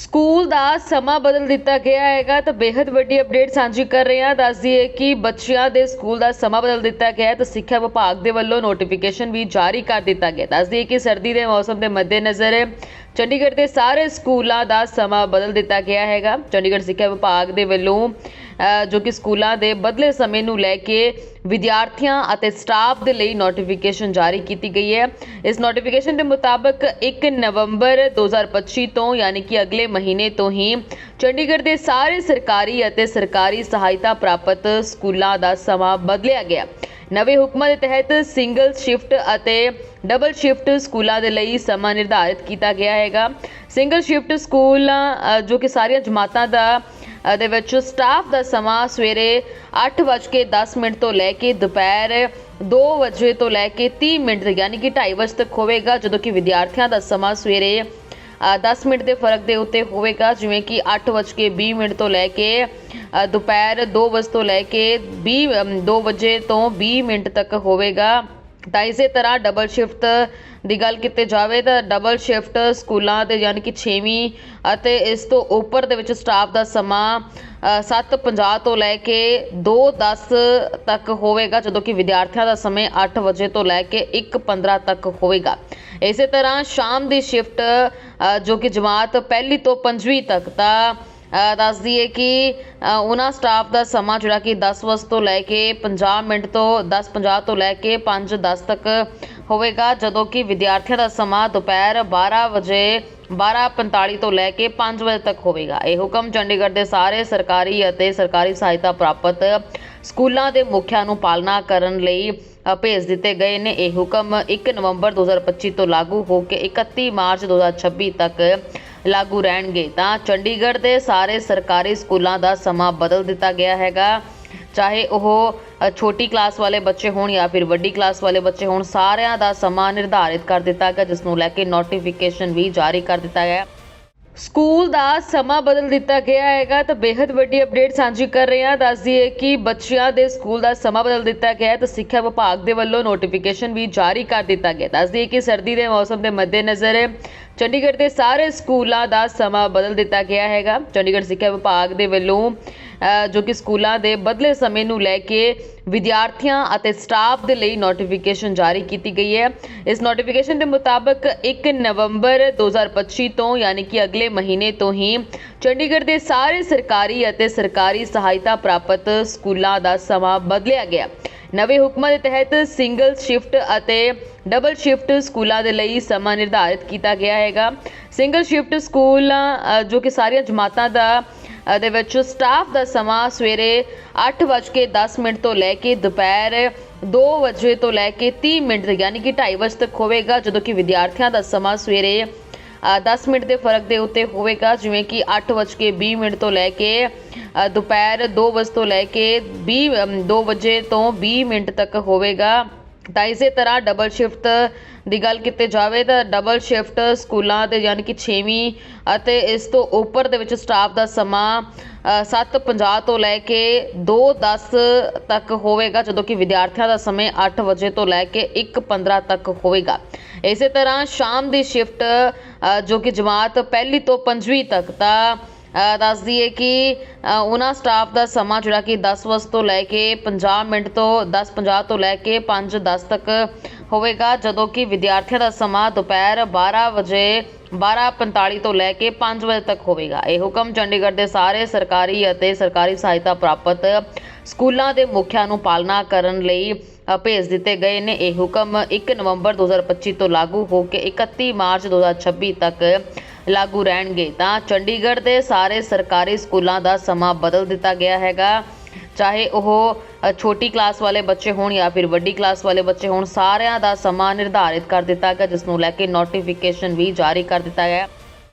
School ਦਾ ਸਮਾਂ ਬਦਲ ਦਿੱਤਾ ਗਿਆ ਹੈਗਾ ਤਾਂ ਬੇहद ਵੱਡੀ ਅਪਡੇਟ ਸਾਂਝੀ ਕਰ ਰਹੇ ਹਾਂ। ਦੱਸ ਦਈਏ ਕਿ ਬੱਚਿਆਂ ਦੇ ਸਕੂਲ ਦਾ ਸਮਾਂ ਬਦਲ ਦਿੱਤਾ ਗਿਆ ਹੈ ਤਾਂ ਸਿੱਖਿਆ ਵਿਭਾਗ ਦੇ ਵੱਲੋਂ ਨੋਟੀਫਿਕੇਸ਼ਨ ਵੀ ਜਾਰੀ ਕਰ ਦਿੱਤਾ ਗਿਆ ਦੱਸ ਦਈਏ ਕਿ ਸਰਦੀ ਦੇ ਮੌਸਮ ਦੇ ਮੱਦੇਨਜ਼ਰ ਚੰਡੀਗੜ੍ਹ ਦੇ ਸਾਰੇ ਸਕੂਲਾਂ ਦਾ ਸਮਾਂ ਬਦਲ ਦਿੱਤਾ ਗਿਆ ਹੈਗਾ। ਚੰਡੀਗੜ੍ਹ ਸਿੱਖਿਆ ਵਿਭਾਗ ਦੇ ਵੱਲੋਂ ਜੋ ਕਿ ਸਕੂਲਾਂ ਦੇ ਬਦਲੇ ਸਮੇਂ ਨੂੰ ਲੈ ਕੇ ਵਿਦਿਆਰਥੀਆਂ ਅਤੇ ਸਟਾਫ ਦੇ ਲਈ ਨੋਟੀਫਿਕੇਸ਼ਨ ਜਾਰੀ ਕੀਤੀ ਗਈ ਹੈ। ਇਸ ਨੋਟੀਫਿਕੇਸ਼ਨ ਦੇ ਮੁਤਾਬਕ 1 ਨਵੰਬਰ 2025 ਤੋਂ ਯਾਨੀ ਕਿ ਅਗਲੇ ਮਹੀਨੇ ਤੋਂ ਹੀ ਚੰਡੀਗੜ੍ਹ ਦੇ ਸਾਰੇ ਸਰਕਾਰੀ ਅਤੇ ਸਰਕਾਰੀ ਸਹਾਇਤਾ ਪ੍ਰਾਪਤ ਸਕੂਲਾਂ ਦਾ ਸਮਾਂ ਬਦਲਿਆ ਗਿਆ। ਨਵੇਂ ਹੁਕਮਾਂ ਦੇ ਤਹਿਤ ਸਿੰਗਲ ਸ਼ਿਫਟ ਅਤੇ ਡਬਲ ਸ਼ਿਫਟ ਸਕੂਲਾਂ ਦੇ ਲਈ ਸਮਾਂ ਨਿਰਧਾਰਿਤ ਕੀਤਾ ਗਿਆ ਹੈਗਾ। ਸਿੰਗਲ ਸ਼ਿਫਟ ਸਕੂਲ ਜੋ ਕਿ ਸਾਰੀਆਂ ਜਮਾਤਾਂ ਦਾ ਦੇ ਵਿੱਚ ਸਟਾਫ ਦਾ ਸਮਾਂ ਸਵੇਰੇ 8:10 ਮਿੰਟ ਤੋਂ ਲੈ ਕੇ ਦੁਪਹਿਰ 2 ਵਜੇ ਤੋਂ ਲੈ ਕੇ 30 ਮਿੰਟ ਯਾਨੀ ਕਿ 2:30 ਵਜੇ ਤੱਕ ਹੋਵੇਗਾ, ਜਦੋਂ ਕਿ ਵਿਦਿਆਰਥੀਆਂ ਦਾ ਸਮਾਂ ਸਵੇਰੇ 10 ਮਿੰਟ ਦੇ ਫ਼ਰਕ ਦੇ ਉੱਤੇ ਹੋਵੇਗਾ ਜਿਵੇਂ ਕਿ 8:20 ਮਿੰਟ ਤੋਂ ਲੈ ਕੇ ਦੁਪਹਿਰ 2 ਵਜੇ ਤੋਂ ਲੈ ਕੇ 20 ਅਮ, 2 ਵਜੇ ਤੋਂ 20 ਮਿੰਟ ਤੱਕ ਹੋਵੇਗਾ। ਤਾਂ ਇਸੇ ਤਰ੍ਹਾਂ ਡਬਲ ਸ਼ਿਫਟ ਦੀ ਗੱਲ ਕੀਤੀ ਜਾਵੇ ਤਾਂ ਡਬਲ ਸ਼ਿਫਟ ਸਕੂਲਾਂ ਦੇ ਯਾਨੀ ਕਿ 6ਵੀਂ ਅਤੇ ਇਸ ਤੋਂ ਉੱਪਰ ਦੇ ਵਿੱਚ ਸਟਾਫ ਦਾ ਸਮਾਂ ਅ, 7:50 ਤੋਂ ਲੈ ਕੇ 2:10 ਤੱਕ ਹੋਵੇਗਾ ਜਦੋਂ ਕਿ ਵਿਦਿਆਰਥੀਆਂ ਦਾ ਸਮੇਂ 8 ਵਜੇ ਤੋਂ ਲੈ ਕੇ 1:15 ਤੱਕ ਹੋਵੇਗਾ। ਇਸੇ ਤਰ੍ਹਾਂ ਸ਼ਾਮ ਦੀ ਸ਼ਿਫਟ ਜੋ ਕਿ ਜਮਾਤ ਪਹਿਲੀ ਤੋਂ ਪੰਜਵੀਂ ਤੱਕ ਤਾਂ ਅ, ਦੱਸ ਦਈਏ ਕਿ ਉਹਨਾਂ ਸਟਾਫ ਦਾ ਸਮਾਂ ਜਿਹੜਾ ਕਿ 10 ਵਜੇ ਤੋਂ ਲੈ ਕੇ 50 ਮਿੰਟ ਤੋਂ 10:50 ਤੋਂ ਲੈ ਕੇ 5:10 ਤੱਕ ਹੋਵੇਗਾ ਜਦੋਂ ਕਿ ਵਿਦਿਆਰਥੀਆਂ ਦਾ ਸਮਾਂ ਦੁਪਹਿਰ 12 ਵਜੇ 12:45 ਤੋਂ ਲੈ ਕੇ 5 ਵਜੇ ਤੱਕ ਹੋਵੇਗਾ। ਇਹ ਹੁਕਮ ਚੰਡੀਗੜ੍ਹ ਦੇ ਸਾਰੇ ਸਰਕਾਰੀ ਅਤੇ ਸਰਕਾਰੀ ਸਹਾਇਤਾ ਪ੍ਰਾਪਤ ਸਕੂਲਾਂ ਦੇ ਮੁਖੀਆਂ ਨੂੰ ਪਾਲਣਾ ਕਰਨ ਲਈ ਭੇਜ ਦਿੱਤੇ ਗਏ ਨੇ। ਇਹ ਹੁਕਮ 1 ਨਵੰਬਰ 2025 ਤੋਂ ਲਾਗੂ ਹੋ ਕੇ 31 ਮਾਰਚ 2026 ਤੱਕ ਲਾਗੂ ਰਹਿਣਗੇ। ਤਾਂ ਚੰਡੀਗੜ੍ਹ ਦੇ ਸਾਰੇ ਸਰਕਾਰੀ ਸਕੂਲਾਂ ਦਾ ਸਮਾਂ ਬਦਲ ਦਿੱਤਾ ਗਿਆ ਹੈਗਾ। ਚਾਹੇ ਉਹ ਛੋਟੀ ਕਲਾਸ ਵਾਲੇ ਬੱਚੇ ਹੋਣ ਜਾਂ ਫਿਰ ਵੱਡੀ ਕਲਾਸ ਵਾਲੇ ਬੱਚੇ ਹੋਣ, ਸਾਰਿਆਂ ਦਾ ਸਮਾਂ ਨਿਰਧਾਰਿਤ ਕਰ ਦਿੱਤਾ ਗਿਆ, ਜਿਸ ਨੂੰ ਲੈ ਕੇ ਨੋਟੀਫਿਕੇਸ਼ਨ ਵੀ ਜਾਰੀ ਕਰ ਦਿੱਤਾ ਗਿਆ। ਸਕੂਲ ਦਾ ਸਮਾਂ ਬਦਲ ਦਿੱਤਾ ਗਿਆ ਹੈਗਾ ਤਾਂ ਬੇहद ਵੱਡੀ ਅਪਡੇਟ ਸਾਂਝੀ ਕਰ ਰਹੇ ਹਾਂ। ਦੱਸ ਦਈਏ ਕਿ ਬੱਚਿਆਂ ਦੇ ਸਕੂਲ ਦਾ ਸਮਾਂ ਬਦਲ ਦਿੱਤਾ ਗਿਆ ਹੈ ਤਾਂ ਸਿੱਖਿਆ ਵਿਭਾਗ ਦੇ ਵੱਲੋਂ ਨੋਟੀਫਿਕੇਸ਼ਨ ਵੀ ਜਾਰੀ ਕਰ ਦਿੱਤਾ ਗਿਆ ਦੱਸ ਦਈਏ ਕਿ ਸਰਦੀ ਦੇ ਮੌਸਮ ਦੇ ਮੱਦੇਨਜ਼ਰ ਚੰਡੀਗੜ੍ਹ ਦੇ ਸਾਰੇ ਸਕੂਲਾਂ ਦਾ ਸਮਾਂ ਬਦਲ ਦਿੱਤਾ ਗਿਆ ਹੈਗਾ। ਚੰਡੀਗੜ੍ਹ ਸਿੱਖਿਆ ਵਿਭਾਗ ਦੇ ਵੱਲੋਂ ਜੋ ਕਿ ਸਕੂਲਾਂ ਦੇ ਬਦਲੇ ਸਮੇਂ ਨੂੰ ਲੈ ਕੇ ਵਿਦਿਆਰਥੀਆਂ ਅਤੇ ਸਟਾਫ ਦੇ ਲਈ ਨੋਟੀਫਿਕੇਸ਼ਨ ਜਾਰੀ ਕੀਤੀ ਗਈ ਹੈ। ਇਸ ਨੋਟੀਫਿਕੇਸ਼ਨ ਦੇ ਮੁਤਾਬਕ 1 ਨਵੰਬਰ 2025 ਤੋਂ ਯਾਨੀ ਕਿ ਅਗਲੇ ਮਹੀਨੇ ਤੋਂ ਹੀ ਚੰਡੀਗੜ੍ਹ ਦੇ ਸਾਰੇ ਸਰਕਾਰੀ ਅਤੇ ਸਰਕਾਰੀ ਸਹਾਇਤਾ ਪ੍ਰਾਪਤ ਸਕੂਲਾਂ ਦਾ ਸਮਾਂ ਬਦਲਿਆ ਗਿਆ। ਨਵੇਂ ਹੁਕਮਾਂ ਦੇ ਤਹਿਤ ਸਿੰਗਲ ਸ਼ਿਫਟ ਅਤੇ ਡਬਲ ਸ਼ਿਫਟ ਸਕੂਲਾਂ ਦੇ ਲਈ ਸਮਾਂ ਨਿਰਧਾਰਿਤ ਕੀਤਾ ਗਿਆ ਹੈਗਾ। ਸਿੰਗਲ ਸ਼ਿਫਟ ਸਕੂਲ ਜੋ ਕਿ ਸਾਰੀਆਂ ਜਮਾਤਾਂ ਦਾ ਦੇ ਵਿੱਚ ਸਟਾਫ ਦਾ ਸਮਾਂ ਸਵੇਰੇ 8:10 ਮਿੰਟ ਤੋਂ ਲੈ ਕੇ ਦੁਪਹਿਰ 2 ਵਜੇ ਤੋਂ ਲੈ ਕੇ 30 ਮਿੰਟ ਯਾਨੀ ਕਿ 2:30 ਵਜੇ ਤੱਕ ਹੋਵੇਗਾ, ਜਦੋਂ ਕਿ ਵਿਦਿਆਰਥੀਆਂ ਦਾ ਸਮਾਂ ਸਵੇਰੇ 10 ਮਿੰਟ ਦੇ ਫ਼ਰਕ ਦੇ ਉੱਤੇ ਹੋਵੇਗਾ ਜਿਵੇਂ ਕਿ 8:20 ਮਿੰਟ ਤੋਂ ਲੈ ਕੇ ਦੁਪਹਿਰ 2 ਵਜੇ ਤੋਂ ਲੈ ਕੇ 20 ਅਮ, 2 ਵਜੇ ਤੋਂ 20 ਮਿੰਟ ਤੱਕ ਹੋਵੇਗਾ। ਤਾਂ ਇਸੇ ਤਰ੍ਹਾਂ ਡਬਲ ਸ਼ਿਫਟ ਦੀ ਗੱਲ ਕੀਤੀ ਜਾਵੇ ਤਾਂ ਡਬਲ ਸ਼ਿਫਟ ਸਕੂਲਾਂ ਦੇ ਯਾਨੀ ਕਿ 6ਵੀਂ ਅਤੇ ਇਸ ਤੋਂ ਉੱਪਰ ਦੇ ਵਿੱਚ ਸਟਾਫ ਦਾ ਸਮਾਂ ਅ, 7:50 ਤੋਂ ਲੈ ਕੇ 2:10 ਤੱਕ ਹੋਵੇਗਾ ਜਦੋਂ ਕਿ ਵਿਦਿਆਰਥੀਆਂ ਦਾ ਸਮੇਂ 8 ਵਜੇ ਤੋਂ ਲੈ ਕੇ 1:15 ਤੱਕ ਹੋਵੇਗਾ। ਇਸੇ ਤਰ੍ਹਾਂ ਸ਼ਾਮ ਦੀ ਸ਼ਿਫਟ ਜੋ ਕਿ ਜਮਾਤ ਪਹਿਲੀ ਤੋਂ ਪੰਜਵੀਂ ਤੱਕ ਤਾਂ ਦੱਸ ਦਈਏ ਕਿ ਉਹਨਾਂ ਸਟਾਫ ਦਾ ਸਮਾਂ ਜਿਹੜਾ ਕਿ 10 ਵਜੇ ਤੋਂ ਲੈ ਕੇ 50 ਮਿੰਟ ਤੋਂ 10:50 ਤੋਂ ਲੈ ਕੇ 5:10 ਤੱਕ ਹੋਵੇਗਾ, ਜਦੋਂ ਕਿ ਵਿਦਿਆਰਥੀਆਂ ਦਾ ਸਮਾਂ ਦੁਪਹਿਰ 12 ਵਜੇ 12:45 ਤੋਂ ਲੈ ਕੇ 5 ਵਜੇ ਤੱਕ ਹੋਵੇਗਾ। ਇਹ ਹੁਕਮ ਚੰਡੀਗੜ੍ਹ ਦੇ ਸਾਰੇ ਸਰਕਾਰੀ ਅਤੇ ਸਰਕਾਰੀ ਸਹਾਇਤਾ ਪ੍ਰਾਪਤ ਸਕੂਲਾਂ ਦੇ ਮੁਖੀਆਂ ਨੂੰ ਪਾਲਣਾ ਕਰਨ ਲਈ ਭੇਜ ਦਿੱਤੇ ਗਏ ਨੇ। ਇਹ ਹੁਕਮ 1 ਨਵੰਬਰ 2025 ਤੋਂ ਲਾਗੂ ਹੋ ਕੇ 31 ਮਾਰਚ 2026 ਤੱਕ ਲਾਗੂ ਰਹਿਣਗੇ। ਤਾਂ ਚੰਡੀਗੜ੍ਹ ਦੇ ਸਾਰੇ ਸਰਕਾਰੀ ਸਕੂਲਾਂ ਦਾ ਸਮਾਂ ਬਦਲ ਦਿੱਤਾ ਗਿਆ ਹੈਗਾ। ਚਾਹੇ ਉਹ ਛੋਟੀ ਕਲਾਸ ਵਾਲੇ ਬੱਚੇ ਹੋਣ ਜਾਂ ਫਿਰ ਵੱਡੀ ਕਲਾਸ ਵਾਲੇ ਬੱਚੇ ਹੋਣ, ਸਾਰਿਆਂ ਦਾ ਸਮਾਂ ਨਿਰਧਾਰਿਤ ਕਰ ਦਿੱਤਾ ਗਿਆ, ਜਿਸ ਨੂੰ ਲੈ ਕੇ ਨੋਟੀਫਿਕੇਸ਼ਨ ਵੀ ਜਾਰੀ ਕਰ ਦਿੱਤਾ ਗਿਆ।